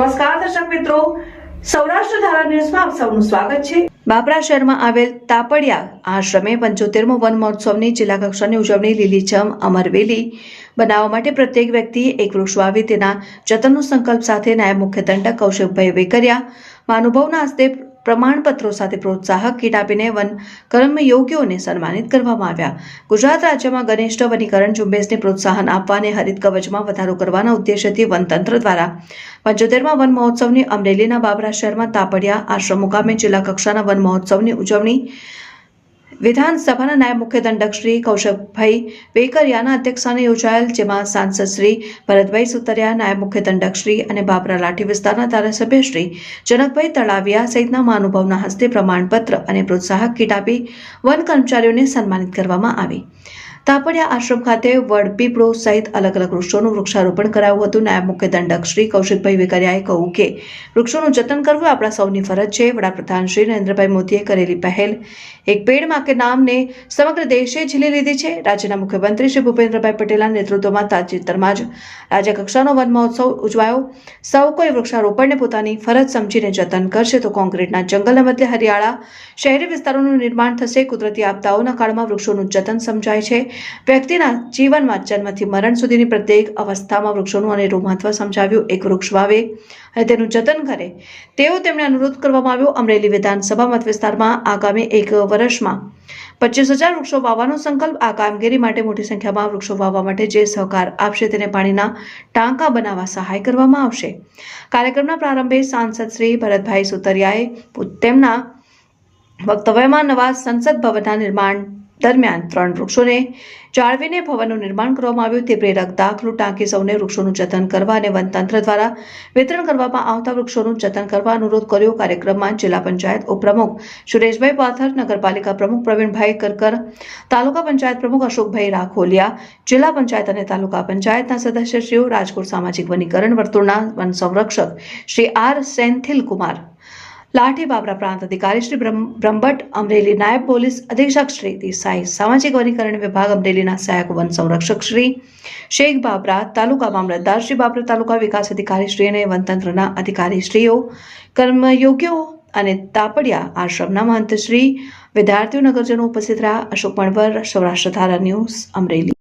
નમસ્કાર દર્શક મિત્રો. સૌરાષ્ટ્ર ધારા ન્યૂઝમાં આપ સૌનું સ્વાગત છે. બાબરા શહેરમાં આવેલ તાપડિયા આશ્રમે પંચોતેરમો વન મહોત્સવની જિલ્લા કક્ષાની ઉજવણી લીલીછમ અમરવેલી બનાવવા માટે પ્રત્યેક વ્યક્તિએ એક વૃક્ષ વાવી તેના જતનનો સંકલ્પ સાથે નાયબ મુખ્ય દંડક કૌશિકભાઈ વેકરિયા, મહાનુભાવના હસ્તે પ્રમાણપત્રો સાથે પ્રોત્સાહક કીટ આપીને વન કર્મયોગીઓને સન્માનિત કરવામાં આવ્યા. ગુજરાત રાજ્યમાં ઘનિષ્ઠ વનીકરણ ઝુંબેશને પ્રોત્સાહન આપવા અને હરિત કવચમાં વધારો કરવાના ઉદ્દેશ્યથી વનતંત્ર દ્વારા પંચોતેરમાં વન મહોત્સવની અમરેલીના બાબરા શહેરમાં તાપડિયા આશ્રમ મુકામે જિલ્લા કક્ષાના વન મહોત્સવની ઉજવણી વિધાનસભાના નાયબ મુખ્ય દંડક શ્રી કૌશકભાઈ વેકરિયાના અધ્યક્ષસ્થાને યોજાયેલ, જેમાં સાંસદ શ્રી ભરતભાઈ સુતરિયા, નાયબ મુખ્ય દંડક શ્રી અને બાબરા લાઠી વિસ્તારના ધારાસભ્ય શ્રી જનકભાઈ તળાવિયા સહિતના મહાનુભાવના હસ્તે પ્રમાણપત્ર અને પ્રોત્સાહક કીટ આપી વન કર્મચારીઓને સન્માનિત કરવામાં આવી. તાપડિયા આશ્રમ ખાતે વડપીપળો સહિત અલગ અલગ વૃક્ષોનું વૃક્ષારોપણ કરાયું હતું. નાયબ મુખ્ય દંડક શ્રી કૌશિકભાઈ વેકરિયાએ કહ્યું કે, વૃક્ષોનું જતન કરવું આપણા સૌની ફરજ છે. વડાપ્રધાન શ્રી નરેન્દ્રભાઈ મોદીએ કરેલી પહેલ એક પેડમાં કે નામને સમગ્ર દેશે ઝીલી લીધી છે. રાજ્યના મુખ્યમંત્રી શ્રી ભૂપેન્દ્રભાઈ પટેલના નેતૃત્વમાં તાજેતરમાં જ રાજ્યકક્ષાનો વન મહોત્સવ ઉજવાયો. સૌ કોઈ વૃક્ષારોપણને પોતાની ફરજ સમજીને જતન કરશે તો કોન્ક્રીટના જંગલને બદલે હરિયાળા શહેરી વિસ્તારોનું નિર્માણ થશે. કુદરતી આપદાઓના કાળમાં વૃક્ષોનું જતન સમજાય છે. વ્યક્તિના જીવનમાં જન્મથી મરણ સુધીની પ્રત્યેક અવસ્થામાં વૃક્ષોનું અનેરું મહત્વ સમજાવ્યું. એક વૃક્ષ વાવે અને તેનું જતન કરે તેવો તેમણે અનુરોધ કરવામાં આવ્યો. અમરેલી વિધાનસભા મત વિસ્તારમાં આગામી એક વર્ષમાં પચીસ હજાર વૃક્ષો વાવવાનો સંકલ્પ. આ કામગીરી માટે મોટી સંખ્યામાં વૃક્ષો વાવવા માટે જે સહકાર આપશે તેને પાણીના ટાંકા બનાવવા સહાય કરવામાં આવશે. કાર્યક્રમના પ્રારંભે સાંસદ શ્રી ભરતભાઈ સુતરિયાએ તેમના વક્તવ્યમાં નવા સંસદ ભવનના નિર્માણ દરમિયાન ત્રણ વૃક્ષોને જાળવીને ભવનનું નિર્માણ કરવામાં આવ્યું. તે પ્રેરક દાખલું ટાંકી સૌને વૃક્ષોનું જતન કરવા અને વનતંત્ર દ્વારા વિતરણ કરવામાં આવતા વૃક્ષોનું જતન કરવા અનુરોધ કર્યો. કાર્યક્રમમાં જિલ્લા પંચાયત ઉપપ્રમુખ સુરેશભાઈ પાથર, નગરપાલિકા પ્રમુખ પ્રવીણભાઈ કરકર, તાલુકા પંચાયત પ્રમુખ અશોકભાઈ રાખોલિયા, જિલ્લા પંચાયત અને તાલુકા પંચાયતના સદસ્યશ્રીઓ, રાજકોટ સામાજિક વનીકરણ વર્તુળના વન સંરક્ષક શ્રી આર સેન્થિલ કુમાર લાઠી બાબરા પ્રાંત અધિકારી શ્રી બ્રહ્મ- બ્રહ્મભટ્ટ, અમરેલી નાયબ પોલીસ અધિક્ષક શ્રી દેસાઈ સામાજિક વનીકરણ વિભાગ, અમરેલીના સહાયક વન સંરક્ષક શ્રી શેખ બાબરા, તાલુકા મામલતદાર શ્રી બાબરા, તાલુકા વિકાસ અધિકારી શ્રી અને વનતંત્રના અધિકારી શ્રીઓ, કર્મયોગીઓ અને તાપડિયા આશ્રમના મહંત શ્રી, વિદ્યાર્થીઓ, નગરજનો ઉપસ્થિત રહ્યા. અશોક મણવર, સૌરાષ્ટ્ર ધારા ન્યૂઝ, અમરેલી.